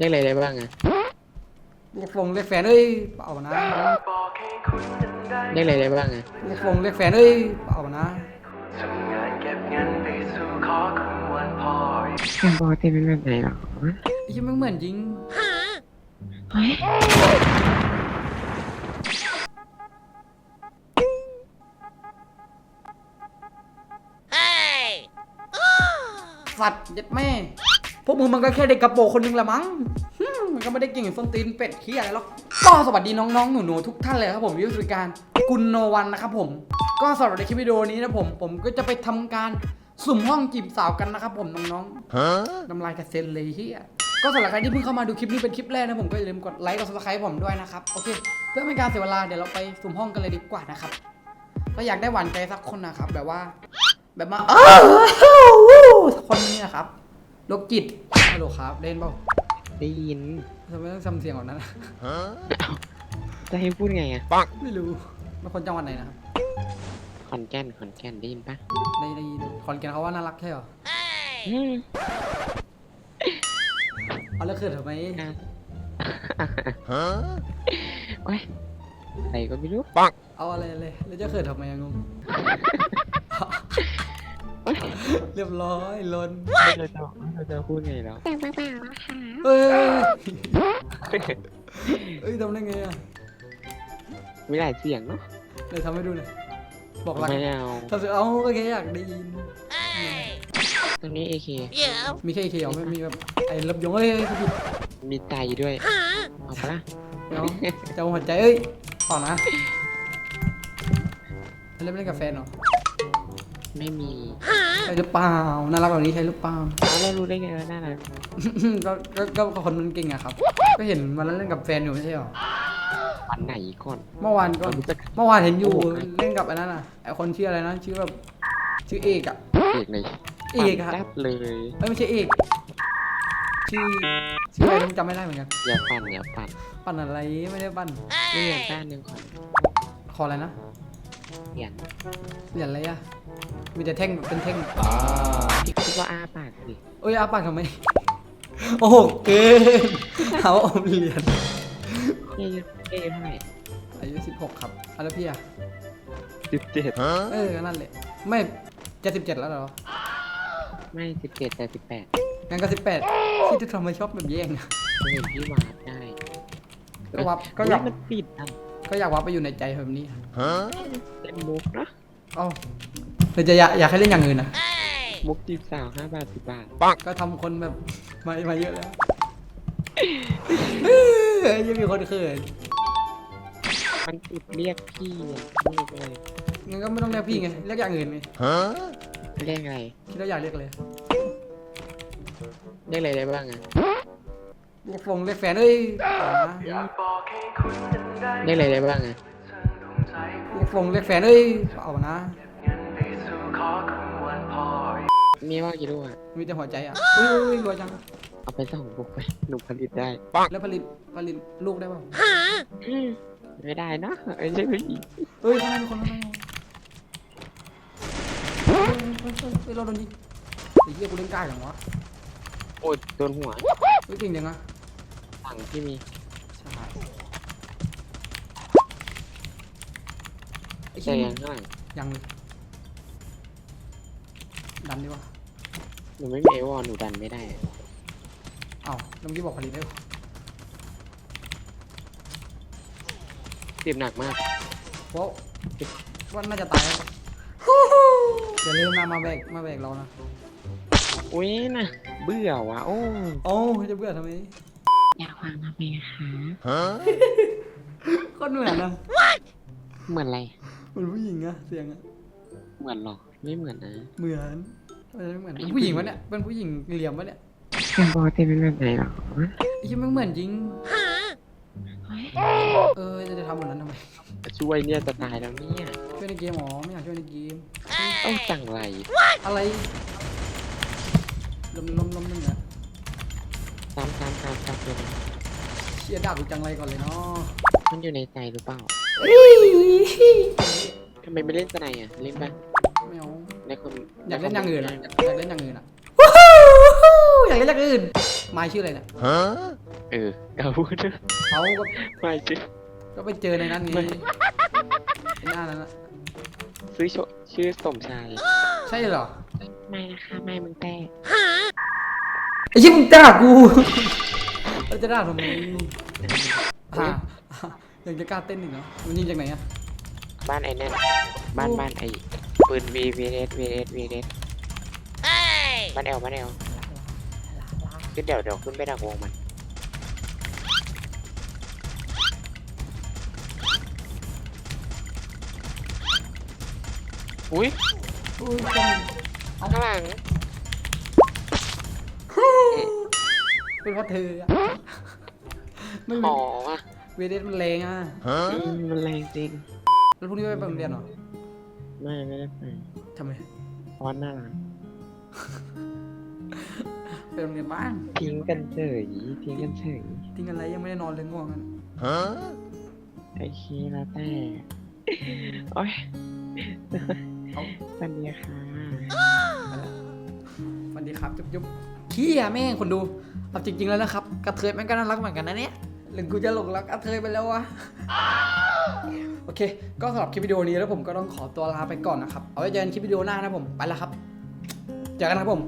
ได้อะไรได้บ้างอะเรียกฟงเรียกแฟนเอ้ยเปล่านะได้อะไรได้บ้างอะเรียกฟงเรียกแฟนเอ้ยเปล่านะทำงานเก็บเงินไปสู่ขอคืนวันพ่อแกปกติเป็นแบบไหนหรอไอ้ยี่มันเหมือนจริงเฮ้ยสัตว์ยัดแม่พ วกมึงมันก็แค่เด็กกระโปรงคนหนึงละมั้งมันก็ไม่ได้เก่งอย่างส้นตีนเป็ดขี้อะไรหรอกก็สวัสดีน้องๆ หนูๆ ทุกท่านเลยครับผมวิวสุการกุลโนวันนะครับผม ก็สำหรับในคลิปวิดีโอนี้นะผม ผมก็จะไปทำการสุ่มห้องจีบสาวกันนะครับผมน้องๆน้ำลายกระเซ็นเลยเฮียก็สำหรับใครที่เพิ่งเข้ามาดูคลิปนี้เป็นคลิปแรกนะผมก็อย่าลืมกดไลค์กดซับสไครต์ผมด้วยนะครับโอเค เพื่อไม่การเสียเวลาเดี๋ยวเราไปสุ่มห้องกันเลยดีกว่านะครับก็อยากได้หวานใจสักคนนะครับแบบว่า แบบมาอ้าวสักคนนี้นะครับ โรคจิตฮัลโหลครับเล่นเปล่าได้ยิน ทำไมต้องทำเสียงแบบนั้นอะจะให้พูดไงอะไม่รู้เป็นคนจังหวัดไหนนะครับขอนแก่นขอนแก่นได้ยินปะได้ได้ยินคอนแกนเขาว่าน่ารักใช่เหรออืมเอาแล้วเขินทำไมโอ้ยอะไรก็ไม่รู้ เอาอะไรเลยแล้วจะเขินทำไมอะงง เรียบร้อยลนเราจะเราจะพูดไงแล้วเอ้ยเอ้ยทำได้ไงอะมีหลายเสียงเนาะเลยทำให้ดูหน่อยบอกรักไม่เอาทำเสียงเอาก็แค่อยากได้ยิน ตรงนี้เอเคมีแค่เขียวไม่มีแบบไอ้รับยงเอ้ยเขาผิดมีไตด้วย เอาปะล่ะเนาะจะเอาหัวใจเอ้ยต่อนะเล่นเล่นกับแฟนเหรอ ไม่มีใช่หรือเปล่าน่ารักแบบนี้ใช่หรือเปล่าเอาแล้วรู้ได้ไงว่าน่ารักก็ก็ก็ก็คนมันเก่งอะครับ ก็เห็นวันนั้นเล่นกับแฟนอยู่ไม่ใช่หรอวันไหนก่อนเมื่อวานก็เรารู้จักเมื่อวานเห็นอยู่โอ้โหเล่นกับไอ้นั่นน่ะไอ้คนชื่ออะไรนะชื่อแบบชื่อเอกอะเอกเลยเอกอะแซ่บเลยเอ้ยไม่ใช่เอกชื่อชื่ออะไรผมจำไม่ได้เหมือนกันอย่าปั่นอย่าปั่นปั่นอะไรไม่ได้ปั่นเรียนแป้นหนึ่งก่อนขออะไรนะ เรียนเหรียญอะไรอะมีแต่แท่งเป็นแท่งพี่คิดว่าอ้าปากสิเอ้ยอาปากทำไม โอ้โหเกินหาว่าอมเหรียญเย้เย้เท่าไหร่อายุสิบหกครับอะแล้วพี่อะสิบเจ็ดเออก็นั่นแหละ ไม่จะสิบเจ็ดแล้วเหรอ ไม่สิบเจ็ดแต่สิบแปดงั้นก็สิบแปดที่จะทำไมชอบแบบแย่งอะเห็นพี่วาดได้ก็วับก็อยากเฮ้มันปิดอะ ก็อยากวับไปอยู่ในใจแบบนี้เล่นมุกนะเอ้าหรือจะอยากอยากให้เล่นอย่างอื่นนะมุกจีบสาวห้าบาทสิบบาทก็ทำคนแบบมามาเยอะแล้วเฮ้ยยังมีคนเขินมันติดเรียกพี่เนี่ยเรียกอะไรงั้นก็ไม่ต้องเรียกพี่ไงเรียกอย่างอื่นไงเรียกอะไรคิดว่าอยากเรียกเลยเรียกอะไรได้บ้างอะ เรียกฟงเรียกแฟนเอ้ยเอานะอยากบอกให้คุณนั้นได้เรียกอะไรได้บ้างอะฉันดวงใจเรียกฟงเรียกแฟนเอ้ยเอานะเงินไปสู่ขอคืนวันพ่อมีว่ากี่ลูกอะมีแต่หัวใจอะเอ้ยรวยจัง เอาไปส่งบุกไปหนุ่มผลิตได้ แล้วผลิตผลิตลูกได้เปล่าอืมไม่ได้นะเอ้ยใช่ผู้หญิงเอ้ยข้างในมีคนข้างในเฮ้ยเฮ้ยเฮ้ยเฮ้ยเราโดนยิงไอ้เหี้ยกูเล่นกล้าอย่างวะโอ้ยโดนหัวเฮ้ยเก่งจังอะ สั่งที่มีใช่ไอ้แต่เหี้ยยังข้างหลังยังเลยดันดีกว่าหนูไม่มีไอวอลหนูดันไม่ได้อะเอ้าแล้วเมื่อกี้บอกผลิตได้ปะเจ็บหนักมากเพราะว่าน่าจะตายแล้วอย่าลืมนะมาแบกมาแบกเรานะ อุ้ยนะเบื่อวะโอ้ โอ้าจะเบื่อทำไมอยาก ฟังทำไมคะโคนเหมือนนะเหมือนอะไร เหมือนผู้หญิงอะเสียงอะเหมือนหรอ ไม่เหมือนนะ เหมือนทำไมไม่เหมือนเป็นผู้หญิงวะเนี่ยเป็นผู้หญิงเหลี่ยมวะเนี่ยแกปกติเป็นแบบไหนหรอไอ้ที่ไม่เหมือนจริงเออจะจะทำแบบนั้นทำไมช่วยเนี่ยจะตายแล้วเนี่ย ช่วยในเกมหรอไม่อยากช่วยในเกม ต้องสั่งไร อะไรลมลมลมนึงอะตามตามตามตามเลยเชียร์ด่ากูจังไรก่อนเลยเนาะมันอยู่ในใจหรือเปล่าทำไมไม่เล่นสไนอะ เล่นปะไม่เอาในคนอยากเล่นอย่างอื่นอะอยากเล่นอย่างอื่นอะอยากเล่นอย่างอื่นไม้ชื่ออะไรเนี่ยเออเอาพูดเขาก็ไม่ซื้อก็ไปเจอในนั้นไงไม่ไอ้หน้านั้นอะซื้อโชชื่อสมชายใช่เหรอ ไม่นะคะ ไม่มึงแต่ไอ้ชิมึงด่ากูเรา จะด่าทำไมอะยังจะกล้าเต้นอีกเหรอมันยิงจากไหนอะบ้านไอ้นั่นบ้านบ้านไอ้ปืน V V S V S V S บ้านแอลบ้านแอลขึ้นเดี๋ยวเดี๋ยวขึ้นไปดักวงมันอุ้ยอุ้ยจังข้างหลังเป็นเพราะเธออะ ไม่หมีออะเวเดสมันแรงอะอืมมันแรงจริง แล้วพรุ่งนี้ไม่ไปโรงเรียนเหรอไม่ไม่ได้ไปทำไม เพราะว่าน่ารักไปโรงเรียนบ้าง ทิ้งกันเฉยทิ้งกันเฉยทิ้งอะไรยังไม่ได้นอนเลยง่วงกันไอ้คีแล้วแต่โอ้ยเอาสวัสดีค่ะไปละสวัสดีครับ จุ๊บจุ๊บขี้อะแม่งคนดูเอาจริง ๆ แล้วนะครับ กระเทยแม่งก็น่ารักเหมือนกันนะเนี่ย หรือกูจะหลงรักกระเทยไปแล้ววะ โอเค ก็สำหรับคลิปวิดีโอนี้แล้วผมก็ต้องขอตัวลาไปก่อนนะครับ เอาไว้เจอกันคลิปวิดีโอหน้านะผม ไปแล้วครับ เจอกันนะครับผม